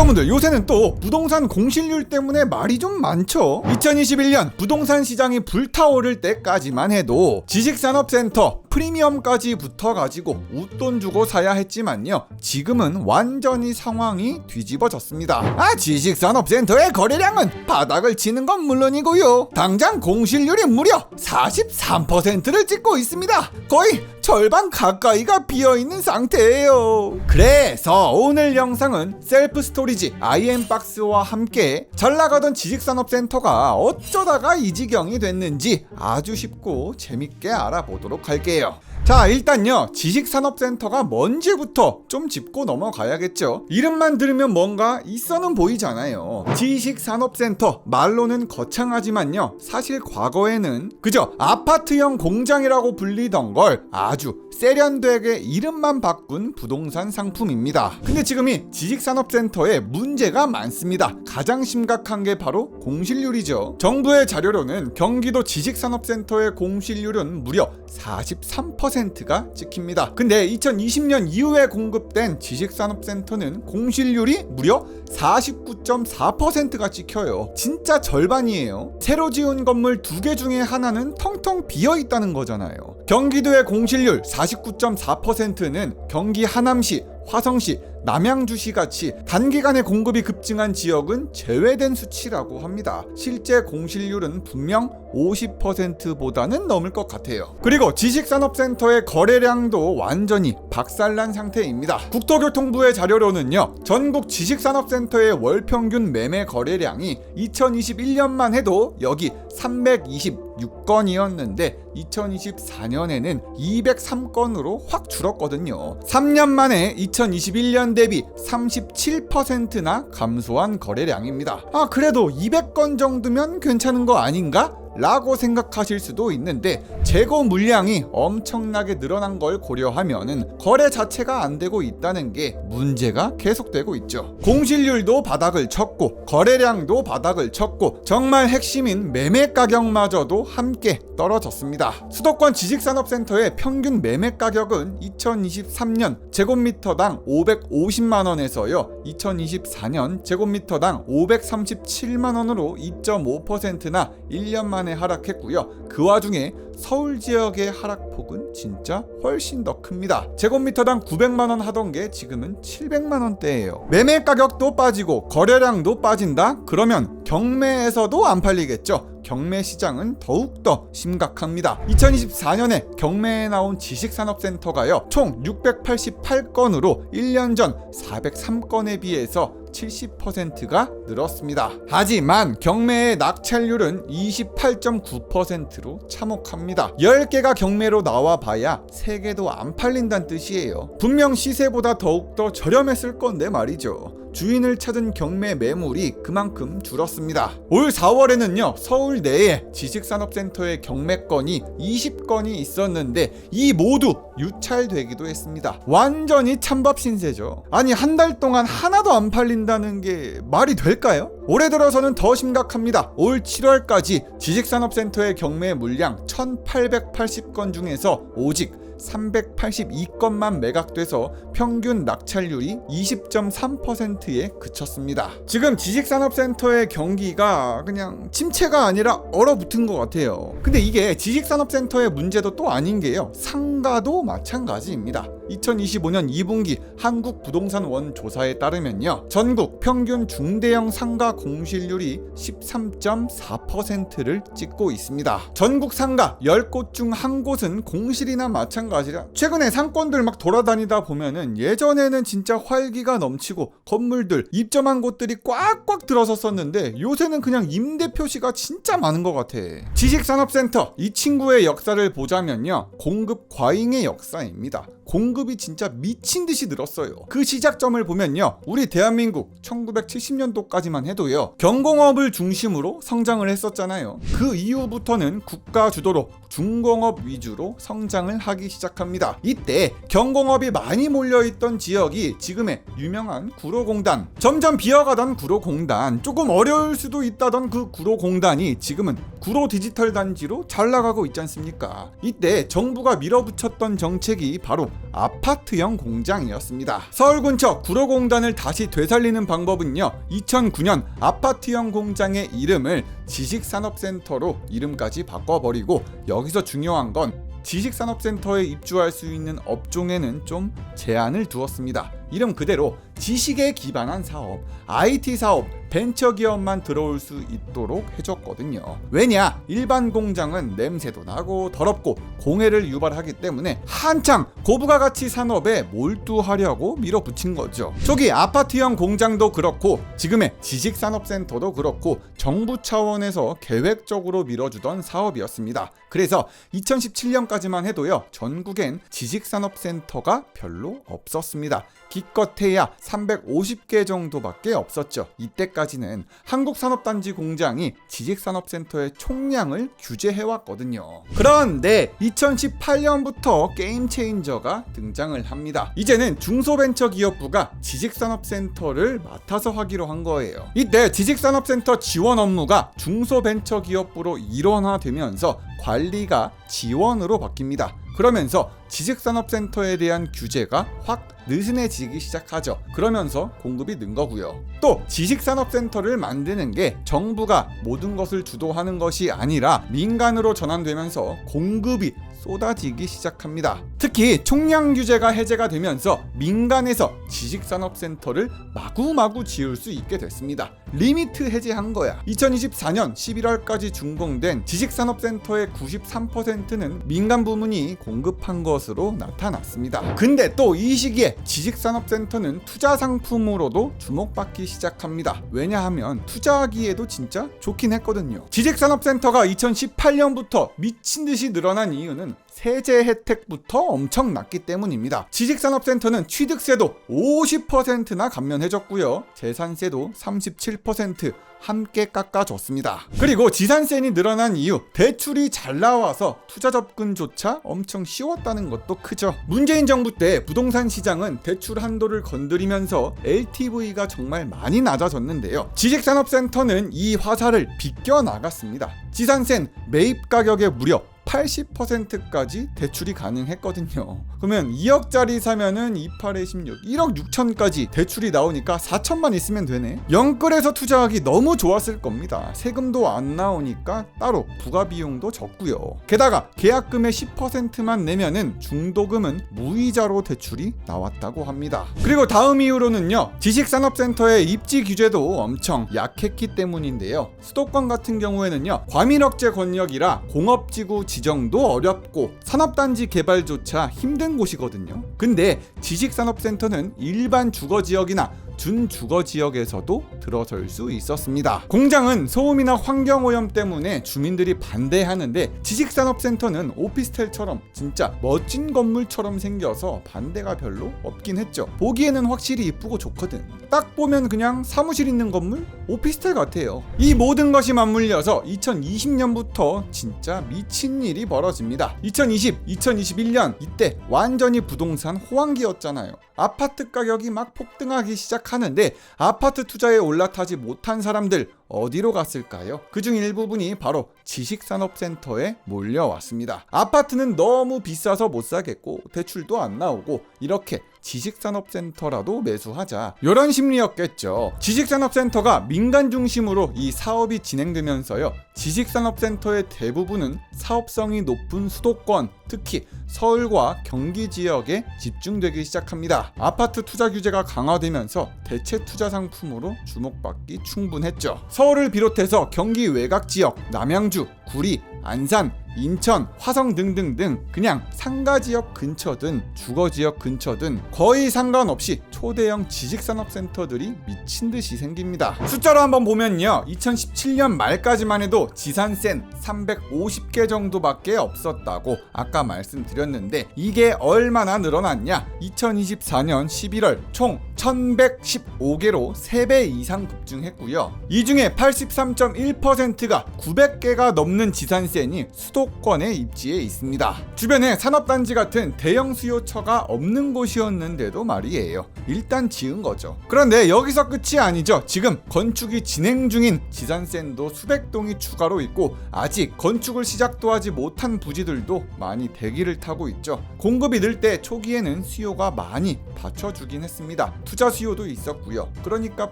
여러분들 요새는 또 부동산 공실률 때문에 말이 좀 많죠. 2021년 부동산 시장이 불타오를 때까지만 해도 지식산업센터 프리미엄까지 붙어가지고 웃돈 주고 사야 했지만요. 지금은 완전히 상황이 뒤집어졌습니다. 아 지식산업센터의 거래량은 바닥을 치는 건 물론이고요. 당장 공실률이 무려 43%를 찍고 있습니다. 거의 절반 가까이가 비어있는 상태예요. 그래서 오늘 영상은 셀프 스토리지 아이엠박스와 함께 잘 나가던 지식산업센터가 어쩌다가 이 지경이 됐는지 아주 쉽고 재밌게 알아보도록 할게요. deal. 자 일단요. 지식산업센터가 뭔지부터 좀 짚고 넘어가야겠죠. 이름만 들으면 뭔가 있어는 보이잖아요. 지식산업센터 말로는 거창하지만요. 사실 과거에는 그저 아파트형 공장이라고 불리던 걸 아주 세련되게 이름만 바꾼 부동산 상품입니다. 근데 지금이 지식산업센터에 문제가 많습니다. 가장 심각한 게 바로 공실률이죠. 정부의 자료로는 경기도 지식산업센터의 공실률은 무려 43%가 찍힙니다. 근데 2020년 이후에 공급된 지식산업센터는 공실률이 무려 49.4%가 찍혀요. 진짜 절반이에요. 새로 지은 건물 두 개 중에 하나는 텅텅 비어 있다는 거잖아요. 경기도의 공실률 49.4%는 경기 하남시, 화성시, 남양주시 같이 단기간에 공급이 급증한 지역은 제외된 수치라고 합니다. 실제 공실률은 분명 50%보다는 넘을 것 같아요. 그리고 지식산업센터의 거래량도 완전히 박살난 상태입니다. 국토교통부의 자료로는요, 전국 지식산업센터의 월 평균 매매 거래량이 2021년만 해도 여기 326건이었는데 2024년에는 203건으로 확 줄었거든요. 3년 만에 2021년 대비 37%나 감소한 거래량입니다. 아, 그래도 200건 정도면 괜찮은 거 아닌가? 라고 생각하실 수도 있는데 재고 물량이 엄청나게 늘어난 걸 고려하면은 거래 자체가 안 되고 있다는 게 문제가 계속되고 있죠. 공실률도 바닥을 쳤고 거래량도 바닥을 쳤고 정말 핵심인 매매 가격마저도 함께 떨어졌습니다. 수도권 지식산업센터의 평균 매매 가격은 2023년 제곱미터당 550만 원에서요. 2024년 제곱미터당 537만 원으로 2.5%나 1년 만에 하락했고요. 그 와중에 서울 지역의 하락폭은 진짜 훨씬 더 큽니다. 제곱미터당 900만 원 하던 게 지금은 700만 원대예요. 매매 가격도 빠지고 거래량도 빠진다? 그러면 경매에서도 안 팔리겠죠. 경매 시장은 더욱더 심각합니다. 2024년에 경매에 나온 지식산업센터가요, 총 688건으로 1년 전 403건에 비해서 70%가 늘었습니다. 하지만 경매의 낙찰률은 28.9%로 참혹합니다. 10개가 경매로 나와 봐야 3개도 안 팔린다는 뜻이에요. 분명 시세보다 더욱더 저렴했을 건데 말이죠. 주인을 찾은 경매 매물이 그만큼 줄었습니다. 올 4월에는요, 서울 내에 지식산업센터의 경매 건이 20건이 있었는데 이 모두 유찰되기도 했습니다. 완전히 찬밥 신세죠. 아니, 한 달 동안 하나도 안 팔린다는 게 말이 될까요? 올해 들어서는 더 심각합니다. 올 7월까지 지식산업센터의 경매 물량 1880건 중에서 오직 382건만 매각돼서 평균 낙찰률이 20.3%에 그쳤습니다. 지금 지식산업센터의 경기가 그냥 침체가 아니라 얼어붙은 것 같아요. 근데 이게 지식산업센터의 문제도 또 아닌 게요. 상가도 마찬가지입니다. 2025년 2분기 한국 부동산 원 조사에 따르면요. 전국 평균 중대형 상가 공실률이 13.4%를 찍고 있습니다. 전국 상가 10곳 중 한 곳은 공실이나 마찬가지 라 최근에 상권들 막 돌아다니다 보면은 예전에는 진짜 활기가 넘치고 건물들 입점한 곳들이 꽉꽉 들어섰었는데 요새는 그냥 임대 표시가 진짜 많은 것 같아. 지식산업센터 이 친구의 역사를 보자면요. 공급 과잉의 역사입니다. 공급이 진짜 미친 듯이 늘었어요. 그 시작점을 보면요. 우리 대한민국 1970년도까지만 해도요. 경공업을 중심으로 성장을 했었잖아요. 그 이후부터는 국가 주도로 중공업 위주로 성장을 하기 시작 합니다. 이때 경공업이 많이 몰려있던 지역이 지금의 유명한 구로공단. 점점 비어가던 구로공단, 조금 어려울 수도 있다던 그 구로공단이 지금은 구로 디지털 단지로 잘 나가고 있지 않습니까? 이때 정부가 밀어붙였던 정책이 바로 아파트형 공장이었습니다. 서울 근처 구로공단을 다시 되살리는 방법은요. 2009년 아파트형 공장의 이름을 지식산업센터로 이름까지 바꿔버리고 여기서 중요한 건 지식산업센터에 입주할 수 있는 업종에는 좀 제한을 두었습니다. 이름 그대로 지식에 기반한 사업, IT 사업, 벤처 기업만 들어올 수 있도록 해줬거든요. 왜냐? 일반 공장은 냄새도 나고 더럽고 공해를 유발하기 때문에 한창 고부가 가치 산업에 몰두하려고 밀어붙인 거죠. 저기 아파트형 공장도 그렇고 지금의 지식산업센터도 그렇고 정부 차원에서 계획적으로 밀어주던 사업이었습니다. 그래서 2017년까지만 해도요 전국엔 지식산업센터가 별로 없었습니다. 기껏해야 350개 정도밖에 없었죠. 이때까지 는 한국산업단지 공장이 지식산업센터의 총량을 규제해왔거든요. 그런데 2018년부터 게임 체인저가 등장을 합니다. 이제는 중소벤처기업부가 지식산업센터를 맡아서 하기로 한 거예요. 이때 지식산업센터 지원 업무가 중소벤처기업부로 일원화되면서 관리가 지원으로 바뀝니다. 그러면서 지식산업센터에 대한 규제가 확 느슨해지기 시작하죠. 그러면서 공급이 는 거고요. 또 지식산업센터를 만드는 게 정부가 모든 것을 주도하는 것이 아니라 민간으로 전환되면서 공급이 쏟아지기 시작합니다. 특히 총량 규제가 해제가 되면서 민간에서 지식산업센터를 마구마구 지을 수 있게 됐습니다. 리미트 해제한 거야. 2024년 11월까지 준공된 지식산업센터의 93%는 민간 부문이 공급한 것으로 나타났습니다. 근데 또 이 시기에 지식산업센터는 투자 상품으로도 주목받기 시작합니다. 왜냐하면 투자하기에도 진짜 좋긴 했거든요. 지식산업센터가 2018년부터 미친 듯이 늘어난 이유는 세제 혜택부터 엄청 났기 때문입니다. 지식산업센터는 취득세도 50%나 감면해줬고요. 재산세도 37% 함께 깎아줬습니다. 그리고 지산세이 늘어난 이유, 대출이 잘 나와서 투자 접근조차 엄청 쉬웠다는 것도 크죠. 문재인 정부 때 부동산 시장은 대출 한도를 건드리면서 LTV가 정말 많이 낮아졌는데요. 지식산업센터는 이 화살을 비껴 나갔습니다. 지산세는 매입 가격의 무려 80%까지 대출이 가능했거든요. 그러면 2억짜리 사면은 28에 16, 1억 6천까지 대출이 나오니까 4천만 있으면 되네. 영끌에서 투자하기 너무 좋았을 겁니다. 세금도 안 나오니까 따로 부가 비용도 적고요. 게다가 계약금의 10%만 내면은 중도금은 무이자로 대출이 나왔다고 합니다. 그리고 다음 이유로는요. 지식산업센터의 입지 규제도 엄청 약했기 때문인데요. 수도권 같은 경우에는요. 과밀억제 권역이라 공업지구 지정도 어렵고 산업단지 개발조차 힘든 곳이거든요. 근데 지식산업센터는 일반 주거 지역이나 준주거 지역에서도 들어설 수 있었습니다. 공장은 소음이나 환경 오염 때문에 주민들이 반대하는데 지식산업센터는 오피스텔처럼 진짜 멋진 건물처럼 생겨서 반대가 별로 없긴 했죠. 보기에는 확실히 이쁘고 좋거든. 딱 보면 그냥 사무실 있는 건물? 오피스텔 같아요. 이 모든 것이 맞물려서 2020년부터 진짜 미친 일이 벌어집니다. 2020, 2021년 이때 완전히 부동산 호황기였잖아요. 아파트 가격이 막 폭등하기 시작 하는데 아파트 투자에 올라타지 못한 사람들 어디로 갔을까요? 그중 일부분이 바로 지식산업센터에 몰려왔습니다. 아파트는 너무 비싸서 못 사겠고 대출도 안 나오고 이렇게 지식산업센터라도 매수하자 이런 심리였겠죠. 지식산업센터가 민간 중심으로 이 사업이 진행되면서요. 지식산업센터의 대부분은 사업성이 높은 수도권, 특히 서울과 경기 지역에 집중되기 시작합니다. 아파트 투자 규제가 강화되면서 대체 투자 상품으로 주목받기 충분했죠. 서울을 비롯해서 경기 외곽 지역, 남양주, 구리, 안산, 인천, 화성 등등등 그냥 상가 지역 근처든 주거 지역 근처든 거의 상관없이 초대형 지식산업센터들이 미친 듯이 생깁니다. 숫자로 한번 보면요. 2017년 말까지만 해도 지산센 350개 정도밖에 없었다고 아까 말씀드렸는데 이게 얼마나 늘어났냐? 2024년 11월 총 1115개로 3배 이상 급증했고요. 이 중에 83.1%가 900개가 넘는 없는 지산센이 수도권에 입지해 있습니다. 주변에 산업단지 같은 대형 수요처가 없는 곳이었는데도 말이에요. 일단 지은 거죠. 그런데 여기서 끝이 아니죠. 지금 건축이 진행 중인 지산센도 수백 동이 추가로 있고 아직 건축을 시작도 하지 못한 부지들도 많이 대기를 타고 있죠. 공급이 늘 때 초기에는 수요가 많이 받쳐주긴 했습니다. 투자 수요도 있었고요. 그러니까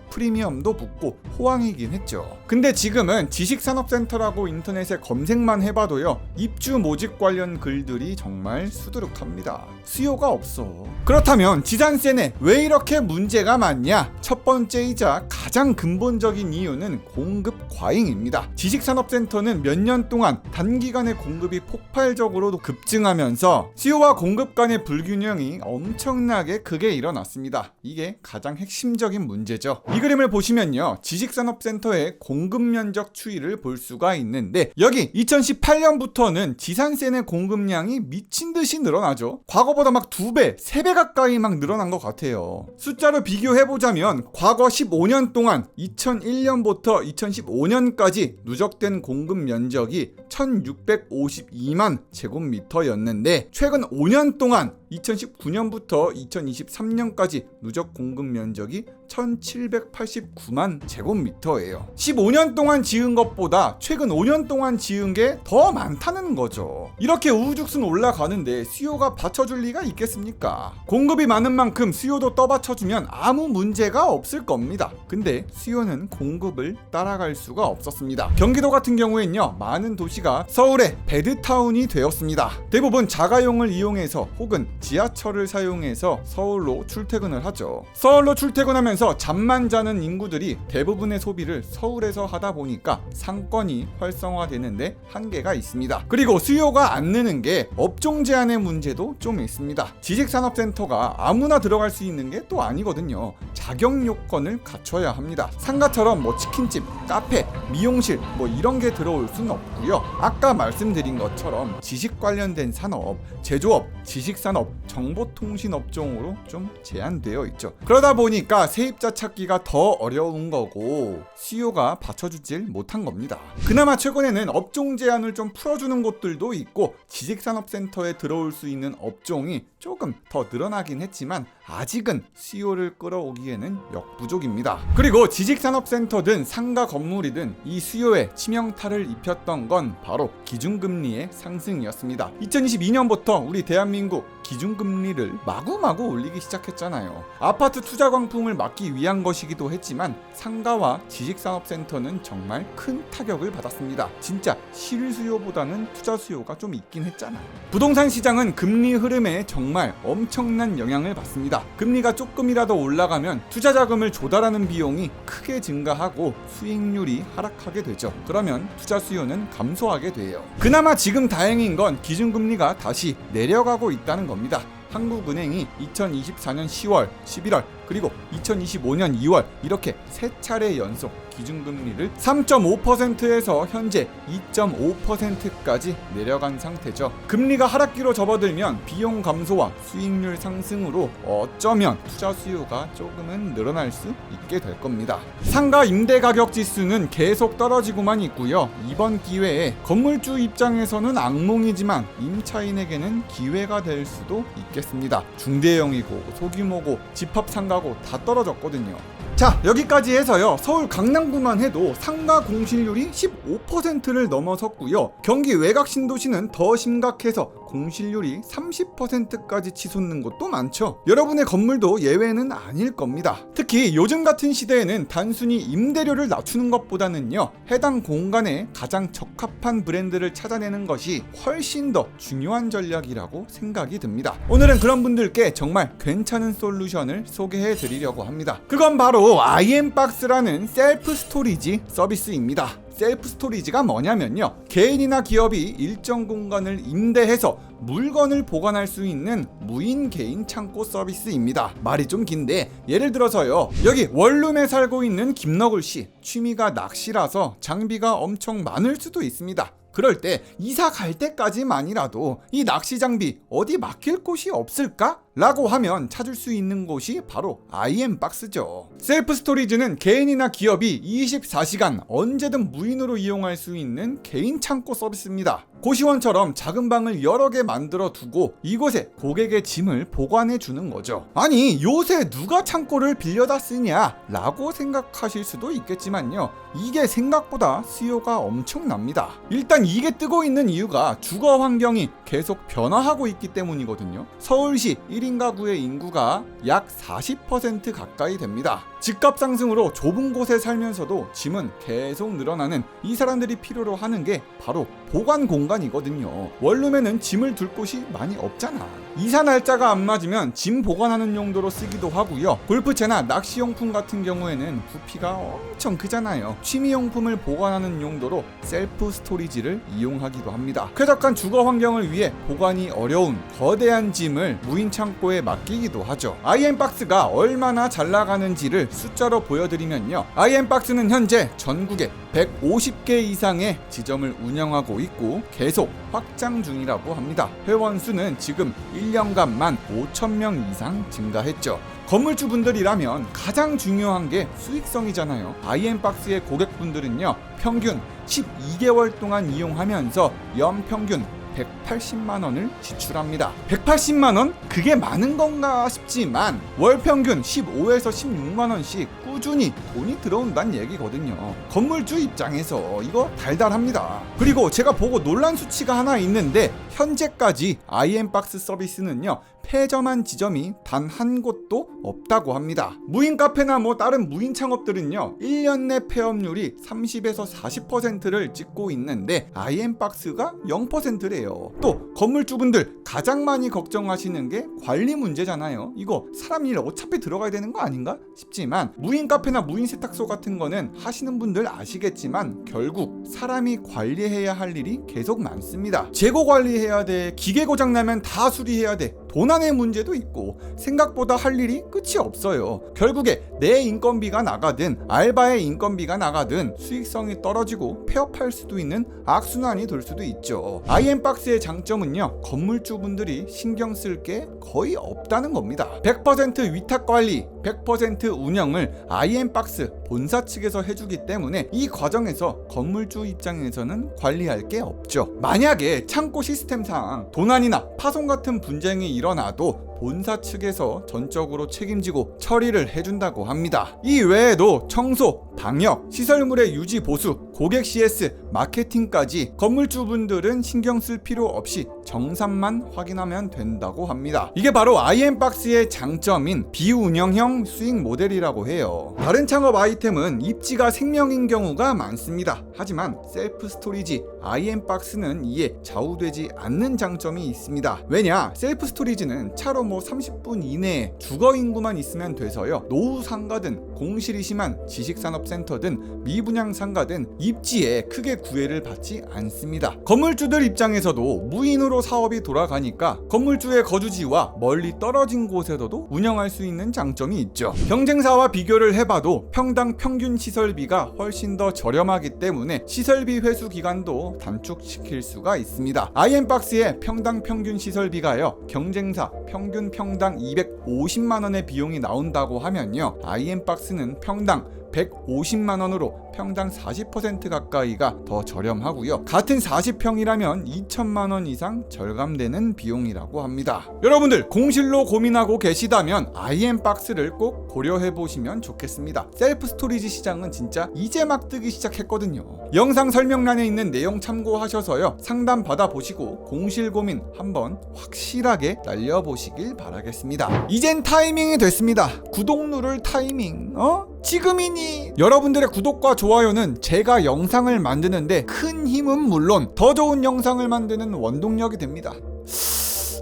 프리미엄도 붙고 호황이긴 했죠. 근데 지금은 지식산업센터라고 인터넷에 검색만 해봐도요. 입주 모집 관련 글들이 정말 수두룩합니다. 수요가 없어. 그렇다면 지산센에 왜 이렇게 문제가 많냐? 첫 번째이자 가장 근본적인 이유는 공급 과잉입니다. 지식산업센터는 몇 년 동안 단기간에 공급이 폭발적으로 급증하면서 수요와 공급 간의 불균형이 엄청나게 크게 일어났습니다. 이게 가장 핵심적인 문제죠. 이 그림을 보시면요. 지식산업센터의 공급 면적 추이를 볼 수가 있는데 여기 2018년부터는 지산센의 공급량이 미친 듯이 늘어나죠. 과거보다 막두 배, 세배 가까이 막 늘어난 것 같아요. 숫자로 비교해 보자면 과거 15년 동안 2001년부터 2015년까지 누적된 공급 면적이 1652만 제곱미터였는데 최근 5년 동안 2019년부터 2023년까지 누적 공급 면적이 1789만 제곱미터예요. 15년 동안 지은 것보다 최근 5년 동안 지은 게 더 많다는 거죠. 이렇게 우후죽순 올라가는데 수요가 받쳐줄 리가 있겠습니까? 공급이 많은 만큼 수요도 떠받쳐주면 아무 문제가 없을 겁니다. 근데 수요는 공급을 따라갈 수가 없었습니다. 경기도 같은 경우엔요, 많은 도시가 서울의 베드타운이 되었습니다. 대부분 자가용을 이용해서 혹은 지하철을 사용해서 서울로 출퇴근을 하죠. 서울로 출퇴근하면서 잠만 자는 인구들이 대부분의 소비를 서울에서 하다 보니까 상권이 활성화되는데 한계가 있습니다. 그리고 수요가 안 느는 게 업종 제한의 문제도 좀 있습니다. 지식산업센터가 아무나 들어갈 수 있는 게 또 아니거든요. 자격 요건을 갖춰야 합니다. 상가처럼 뭐 치킨집, 카페, 미용실 뭐 이런 게 들어올 수는 없고요. 아까 말씀드린 것처럼 지식 관련된 산업, 제조업, 지식산업, 정보통신 업종으로 좀 제한되어 있죠. 그러다 보니까 세입자 찾기가 더 어려운 거고 수요가 받쳐주질 못한 겁니다. 그나마 최근에는 업종 제한을 좀 풀어주는 곳들도 있고 지식산업센터에 들어올 수 있는 업종이 조금 더 늘어나긴 했지만 아직은 수요를 끌어오기에는 역부족입니다. 그리고 지식산업센터든 상가 건물이든 이 수요에 치명타를 입혔던 건 바로 기준금리의 상승이었습니다. 2022년부터 우리 대한민국 기 준금리를 마구마구 올리기 시작했잖아요. 아파트 투자 광풍을 막기 위한 것이기도 했지만 상가와 지식산업센터는 정말 큰 타격을 받았습니다. 진짜 실수요보다는 투자 수요가 좀 있긴 했잖아요. 부동산 시장은 금리 흐름에 정말 엄청난 영향을 받습니다. 금리가 조금이라도 올라가면 투자 자금을 조달하는 비용이 크게 증가하고 수익률이 하락하게 되죠. 그러면 투자 수요는 감소하게 돼요. 그나마 지금 다행인 건 기준금리가 다시 내려가고 있다는 겁니다. 한국은행이 2024년 10월, 11월, 그리고 2025년 2월 이렇게 세 차례 연속 기준금리를 3.5%에서 현재 2.5%까지 내려간 상태죠. 금리가 하락기로 접어들면 비용 감소와 수익률 상승으로 어쩌면 투자 수요가 조금은 늘어날 수 있게 될 겁니다. 상가 임대 가격 지수는 계속 떨어지고만 있고요. 이번 기회에 건물주 입장에서는 악몽이지만 임차인에게는 기회가 될 수도 있겠습니다. 중대형이고 소규모고 집합 상가 고 다 떨어졌거든요. 자 여기까지 해서요. 서울 강남구만 해도 상가 공실률이 15%를 넘어섰고요. 경기 외곽 신도시는 더 심각해서 공실률이 30%까지 치솟는 곳도 많죠. 여러분의 건물도 예외는 아닐 겁니다. 특히 요즘 같은 시대에는 단순히 임대료를 낮추는 것보다는요 해당 공간에 가장 적합한 브랜드를 찾아내는 것이 훨씬 더 중요한 전략이라고 생각이 듭니다. 오늘은 그런 분들께 정말 괜찮은 솔루션을 소개해 드리려고 합니다. 그건 바로 IM박스라는 셀프 스토리지 서비스입니다. 셀프 스토리지가 뭐냐면요. 개인이나 기업이 일정 공간을 임대해서 물건을 보관할 수 있는 무인 개인 창고 서비스입니다. 말이 좀 긴데 예를 들어서요. 여기 원룸에 살고 있는 김너굴 씨 취미가 낚시라서 장비가 엄청 많을 수도 있습니다. 그럴 때 이사 갈 때까지만이라도 이 낚시 장비 어디 맡길 곳이 없을까? 라고 하면 찾을 수 있는 곳이 바로 IM박스죠. 셀프 스토리지는 개인이나 기업이 24시간 언제든 무인으로 이용할 수 있는 개인 창고 서비스입니다. 고시원처럼 작은 방을 여러 개 만들어 두고 이곳에 고객의 짐을 보관해 주는 거죠. 아니, 요새 누가 창고를 빌려다 쓰냐? 라고 생각하실 수도 있겠지만요. 이게 생각보다 수요가 엄청납니다. 일단 이게 뜨고 있는 이유가 주거 환경이 계속 변화하고 있기 때문이거든요. 서울시 1인 가구의 인구가 약 40% 가까이 됩니다. 집값 상승으로 좁은 곳에 살면서도 짐은 계속 늘어나는 이 사람들이 필요로 하는 게 바로 보관 공간이거든요. 원룸에는 짐을 둘 곳이 많이 없잖아. 이사 날짜가 안 맞으면 짐 보관하는 용도로 쓰기도 하고요. 골프채나 낚시용품 같은 경우에는 부피가 엄청 크잖아요. 취미용품을 보관하는 용도로 셀프 스토리지를 이용하기도 합니다. 쾌적한 주거 환경을 위해 보관이 어려운 거대한 짐을 무인 창고에 맡기기도 하죠. IM박스가 얼마나 잘 나가는지를 숫자로 보여드리면요. IM박스는 현재 전국에 150개 이상의 지점을 운영하고 있고 계속 확장 중이라고 합니다. 회원 수는 지금 1년간만 5천 명 이상 증가했죠. 건물주분들이라면 가장 중요한 게 수익성이잖아요. IM박스의 고객분들은요, 평균 12개월 동안 이용하면서 연평균 180만 원을 지출합니다. 180만 원? 그게 많은 건가 싶지만 월 평균 15에서 16만 원씩 꾸준히 돈이 들어온다는 얘기거든요. 건물주 입장에서 이거 달달합니다. 그리고 제가 보고 놀란 수치가 하나 있는데 현재까지 IM박스 서비스는요. 폐점한 지점이 단 한 곳도 없다고 합니다. 무인 카페나 뭐 다른 무인 창업들은요. 1년 내 폐업률이 30에서 40%를 찍고 있는데 IM박스가 0%래요. 또 건물주분들 가장 많이 걱정하시는 게 관리 문제잖아요. 이거 사람 일 어차피 들어가야 되는 거 아닌가 싶지만 무인 카페나 무인 세탁소 같은 거는 하시는 분들 아시겠지만 결국 사람이 관리해야 할 일이 계속 많습니다. 재고 관리해야 돼. 기계 고장 나면 다 수리해야 돼. 도난의 문제도 있고 생각보다 할 일이 끝이 없어요. 결국에 내 인건비가 나가든 알바의 인건비가 나가든 수익성이 떨어지고 폐업할 수도 있는 악순환이 될 수도 있죠. IM박스의 장점은요. 건물주분들이 신경 쓸 게 거의 없다는 겁니다. 100% 위탁 관리, 100% 운영을 IM박스 본사 측에서 해주기 때문에 이 과정에서 건물주 입장에서는 관리할 게 없죠. 만약에 창고 시스템상 도난이나 파손 같은 분쟁이 일어 나도 본사 측에서 전적으로 책임지고 처리를 해준다고 합니다. 이 외에도 청소, 방역, 시설물의 유지 보수, 고객 CS, 마케팅까지 건물주분들은 신경 쓸 필요 없이 정산만 확인하면 된다고 합니다. 이게 바로 IM박스의 장점인 비운영형 수익 모델이라고 해요. 다른 창업 아이템은 입지가 생명인 경우가 많습니다. 하지만 셀프 스토리지 IM박스는 이에 좌우되지 않는 장점이 있습니다. 왜냐? 셀프 스토리지는 차로 뭐 30분 이내에 주거 인구만 있으면 돼서요. 노후 상가든 공실이 심한 지식산업센터든 미분양 상가든 입지에 크게 구애를 받지 않습니다. 건물주들 입장에서도 무인으로 사업이 돌아가니까 건물주의 거주지와 멀리 떨어진 곳에서도 운영할 수 있는 장점이 있죠. 경쟁사와 비교를 해봐도 평당 평균 시설비가 훨씬 더 저렴하기 때문에 시설비 회수 기간도 단축시킬 수가 있습니다. IM박스의 평당 평균 시설비가요. 경쟁사 평균 평당 250만 원의 비용이 나온다고 하면요. IM박스는 평당 150만 원으로 평당 40% 가까이가 더 저렴하고요. 같은 40평이라면 2천만 원 이상 절감되는 비용이라고 합니다. 여러분들 공실로 고민하고 계시다면 IM박스를 꼭 고려해 보시면 좋겠습니다. 셀프 스토리지 시장은 진짜 이제 막 뜨기 시작했거든요. 영상 설명란에 있는 내용 참고하셔서요. 상담 받아 보시고 공실 고민 한번 확실하게 날려 보시길 바라겠습니다. 이젠 타이밍이 됐습니다. 구독 누를 타이밍. 어? 지금이니 여러분들의 구독과 좋아요는 제가 영상을 만드는데 큰 힘은 물론 더 좋은 영상을 만드는 원동력이 됩니다.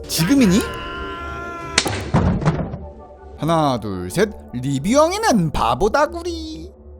지금이니? 하나 둘 셋 리뷰형이는 바보다구리